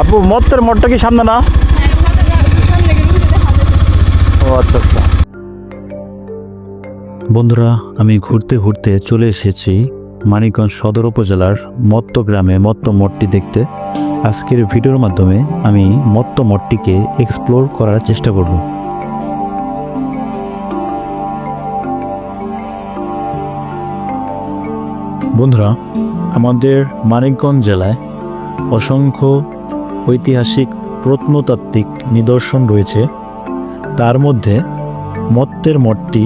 আপু, মত্তের মঠটা কি সামনে না? ও আচ্ছা আচ্ছা। বন্ধুরা, আমি ঘুরতে ঘুরতে চলে এসেছি মানিকগঞ্জ সদর উপজেলার মত্ত গ্রামে মত্ত মঠটি দেখতে। আজকের ভিডিওর মাধ্যমে আমি মত্ত মঠটিকে এক্সপ্লোর করার চেষ্টা করব। বন্ধুরা, আমাদের মানিকগঞ্জ জেলায় অসংখ্য ঐতিহাসিক প্রত্নতাত্ত্বিক নিদর্শন রয়েছে। তার মধ্যে মত্তের মঠটি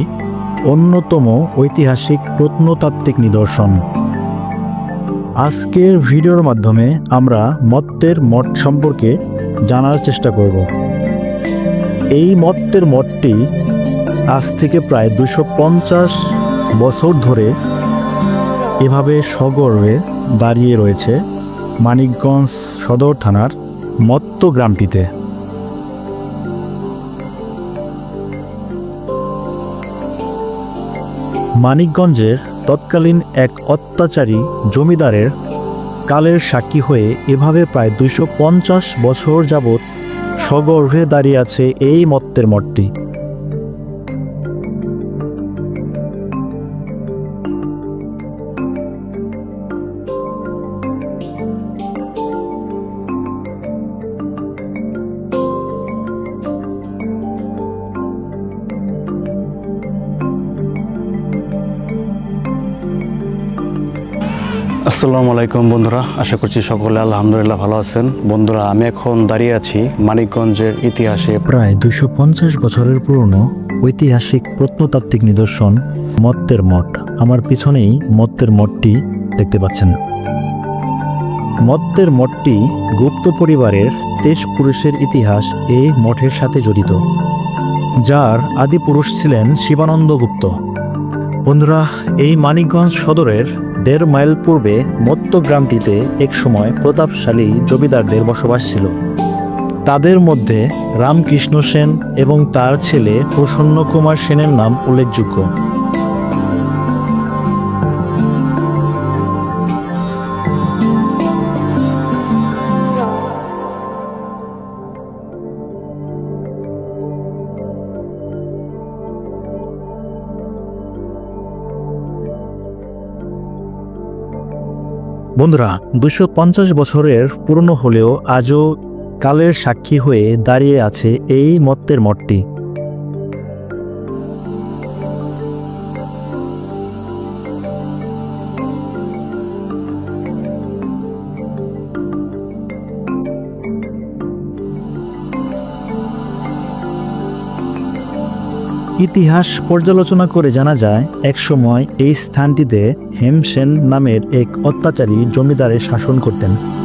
অন্যতম ঐতিহাসিক প্রত্নতাত্ত্বিক নিদর্শন। আজকের ভিডিওর মাধ্যমে আমরা মত্তের মঠ সম্পর্কে জানার চেষ্টা করব। এই মত্তের মঠটি আজ থেকে প্রায় দুশো পঞ্চাশ বছর ধরে এভাবে সগর্বে দাঁড়িয়ে রয়েছে মানিকগঞ্জ সদর থানার মত্ত গ্রামটিতে। মানিকগঞ্জের তৎকালীন এক অত্যাচারী জমিদারের কালের সাক্ষী হয়ে এভাবে প্রায় দুশো বছর যাবৎ সগর্ভে দাঁড়িয়ে আছে এই মত্তের মঠটি। আসসালামু আলাইকুম বন্ধুরা, আশা করছি সকলে আলহামদুলিল্লাহ ভালো আছেন। বন্ধুরা, আমি এখন দাঁড়িয়ে আছি মানিকগঞ্জের ইতিহাসে। প্রায় দুইশো পঞ্চাশ বছরের পুরনো ঐতিহাসিক প্রত্নতাত্ত্বিক নিদর্শন মত্তের মঠ। আমার পিছনেই মত্তের মঠটি দেখতে পাচ্ছেন। মত্তের মঠটি গুপ্ত পরিবারের তেজ পুরুষের ইতিহাস এই মঠের সাথে জড়িত, যার আদি পুরুষ ছিলেন শিবানন্দ গুপ্ত। বন্ধুরা, এই মানিকগঞ্জ সদরের দেড় মাইল পূর্বে মত্ত গ্রামটিতে একসময় প্রতাপশালী জমিদারদের বসবাস ছিল। তাদের মধ্যে রামকৃষ্ণ সেন এবং তার ছেলে প্রসন্ন কুমার সেনের নাম উল্লেখযোগ্য। বন্ধুরা দুশো বছরের পুরনো হলেও আজও কালের সাক্ষী হয়ে দাঁড়িয়ে আছে এই মত্তের মঠটি। ইতিহাস পর্যালোচনা করে জানা যায় একসময় এই স্থানটিতে হেমসেন নামের এক অত্যাচারী জমিদারে শাসন করতেন।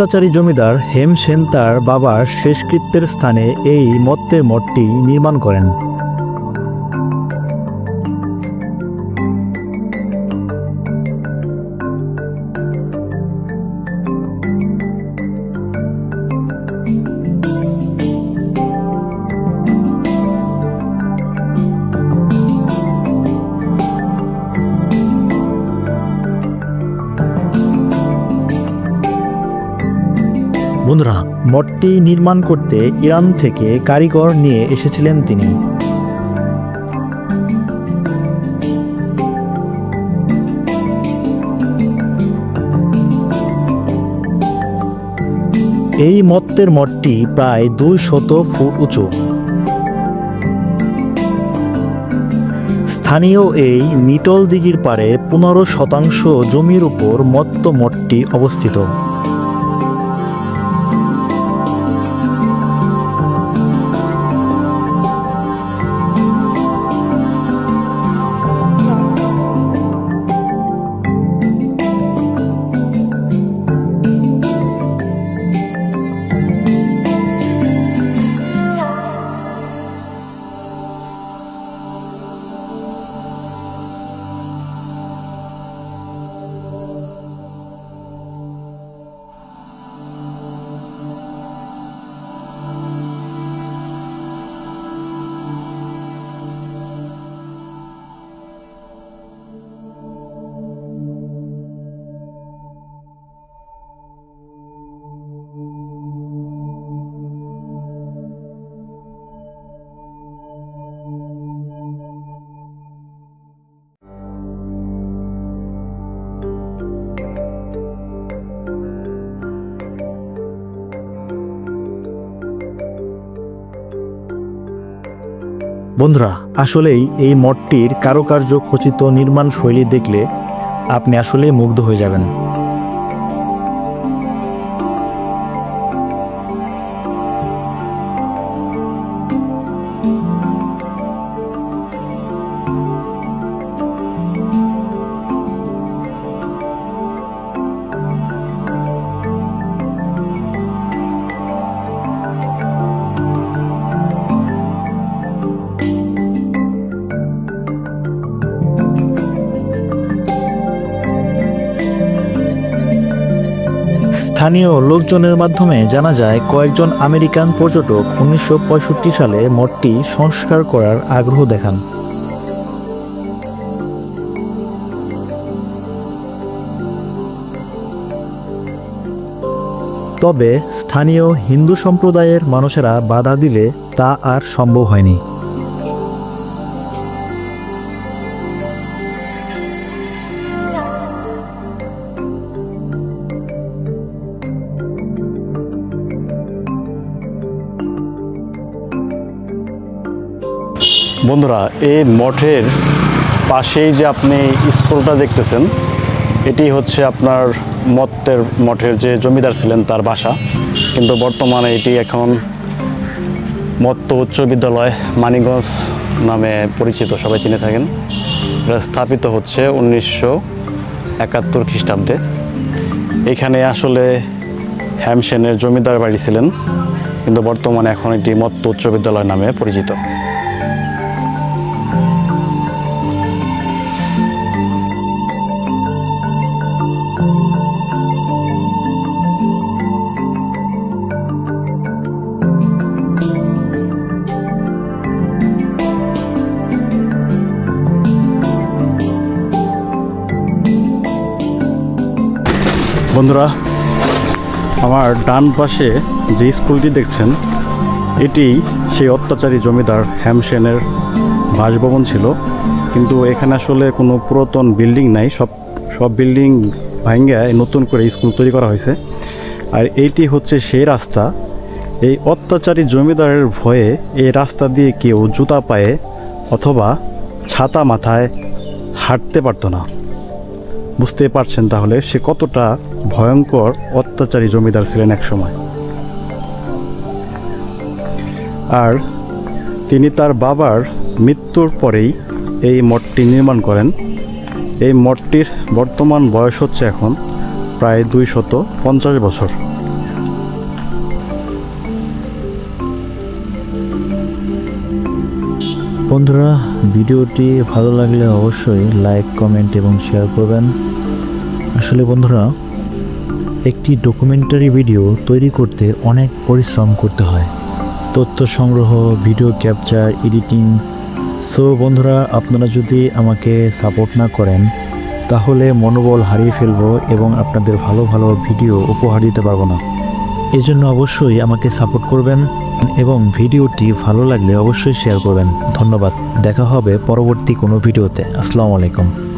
অত্যাচারী জমিদার হেম সেন তার বাবার শেষকৃত্যের স্থানে এই মত্তে মঠটি নির্মাণ করেন। মঠটি নির্মাণ করতে ইরান থেকে কারিগর নিয়ে এসেছিলেন তিনি। এই মত্তের মঠটি প্রায় দুই শত ফুট উঁচু। স্থানীয় এই নিটল দিঘির পারে পনেরো শতাংশ জমির উপর মত্ত মঠটি অবস্থিত। বন্ধুরা আসলেই এই মঠটির কারুকার্য খচিত নির্মাণ শৈলী দেখলে আপনি আসলে মুগ্ধ হয়ে যাবেন। স্থানীয় লোকজনের মাধ্যমে জানা যায়, কয়েকজন আমেরিকান পর্যটক উনিশশো পঁয়ষট্টি সালে মঠটি সংস্কার করার আগ্রহ দেখান। তবে স্থানীয় হিন্দু সম্প্রদায়ের মানুষেরা বাধা দিলে তা আর সম্ভব হয়নি। বন্ধুরা, এই মঠের পাশেই যে আপনি স্কুলটা দেখতেছেন, এটি হচ্ছে আপনার মত্তের মঠের যে জমিদার ছিলেন তার বাসা। কিন্তু বর্তমানে এটি এখন মত্ত উচ্চ বিদ্যালয় মানিগঞ্জ নামে পরিচিত, সবাই চিনে থাকেন। এটা স্থাপিত হচ্ছে উনিশশো একাত্তর খ্রিস্টাব্দে। এখানে আসলে হ্যামসেনের জমিদার বাড়ি ছিলেন, কিন্তু বর্তমানে এখন এটি মত্ত উচ্চ বিদ্যালয় নামে পরিচিত। বন্ধুরা, আমার ডান পাশে যে স্কুলটি দেখছেন, এটি সেই অত্যাচারী জমিদার হ্যামসেনের বাসভবন ছিল। কিন্তু এখানে আসলে কোনো পুরাতন বিল্ডিং নাই, সব সব বিল্ডিং ভাঙ্গা নতুন করে স্কুল তৈরি করা হয়েছে। আর এইটি হচ্ছে সেই রাস্তা। এই অত্যাচারী জমিদারের ভয়ে এই রাস্তা দিয়ে কেউ জুতা পায়ে অথবা ছাতা মাথায় হাঁটতে পারতো না। বুঝতে পারছেন তাহলে সে কতটা ভয়ঙ্কর অত্যাচারী জমিদার ছিলেন এক সময়। আর তিনি তার বাবার মৃত্যুর পরেই এই মঠটি নির্মাণ করেন। এই মঠটির বর্তমান বয়স হচ্ছে এখন প্রায় দুই শত পঞ্চাশ বছর। বন্ধুরা, ভিডিওটি ভালো লাগলে অবশ্যই লাইক, কমেন্ট এবং শেয়ার করবেন। আসলে বন্ধুরা, একটি ডকুমেন্টারি ভিডিও তৈরি করতে অনেক পরিশ্রম করতে হয়। তথ্য সংগ্রহ, ভিডিও ক্যাপচার, এডিটিং। সো বন্ধুরা, আপনারা যদি আমাকে সাপোর্ট না করেন, তাহলে মনোবল হারিয়ে ফেলব এবং আপনাদের ভালো ভালো ভিডিও উপহার দিতে পারব না। এজন্য অবশ্যই আমাকে সাপোর্ট করবেন। এবং ভিডিওটি ভালো লাগলে অবশ্যই শেয়ার করবেন। ধন্যবাদ। দেখা হবে পরবর্তী কোনো ভিডিওতে। আসসালামু আলাইকুম।